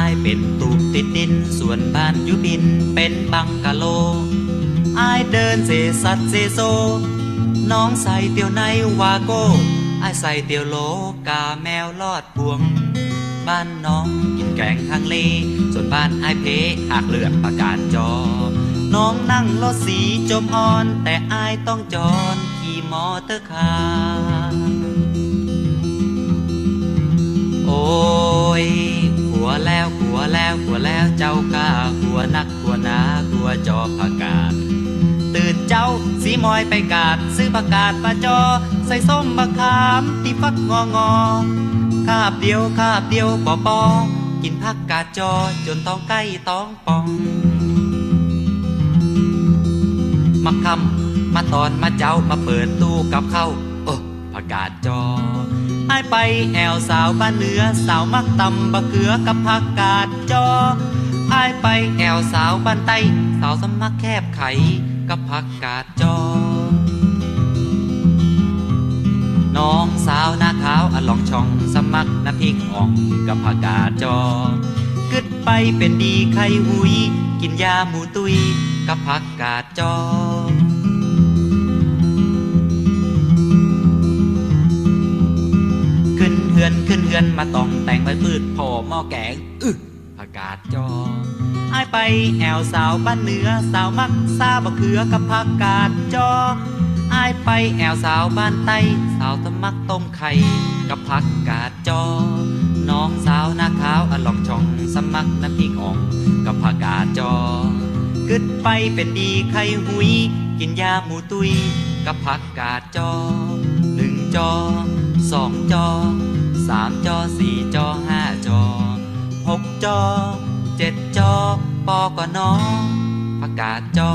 ายเป็นตูบติดดิน ส่วนบ้านอยุบินเป็นบังกะโล อายเดินเซซัดเซโซ น้องใส่เตียวในวาโก้อายใส่เตียวโลกาแมวลอดพวง บ้านน้องกินแกงฮังเล ส่วนบ้านไอายเพหากเลือดประกาศจอ น้องนั่งรถสีจมอ่อน แต่อายต้องจอนขี่มอเตอร์คาร์ กลัวนักขัวหนาขัวจอประกาศตื่นเจ้าสีมอยไปกาด ซื้อประกาศมาจอ ใส่ส้มมะขามที่ฟักงองอคาบเดียวคาบเดียวปอปอกินผักกาดจอจนต้องใกล้ต้องปองมาคำมาตอนมาเจ้ามาเปิดตู้กับเข้าโอ้ผักกาดจอไอายไปแอวสาวบ้านเหนือสาวมักตำบะเขือกับผักกาดจอายไปแอวสาวบ้านใต้สาวสมักแคบไขกับผักกาดจอ น้องสาวหน้าขาวอลองช่องสมักน้ำพริกอ่องกับผักกาดจอกึดไปเป็นดีไข่หุย กินยาหมูตุยกับผักกาดจอขึ้นเฮือนขึ้นเฮือนมาต้องแต่งใบพืชพอหม้อแกงอึผักกาดจอ อายไปแอวสาวบ้านเหนือสาวมักซาบะเขือกับผักกาดจออายไปแอวสาวบ้านใต้สาวตะมักต้มไข่กับผักกาดจอ น้องสาวหน้าขาวอลองช่องสมักน้ำพริกอ่องกับผักกาดจอกึดไปเป็นดีไข่หุย กินยาหมูตุยกับผักกาดจอหนึ่งจอสองจอสามจอสี่จอห้าจอ กจอเจ็ดจอปอกว่าน้องผักกาดจอ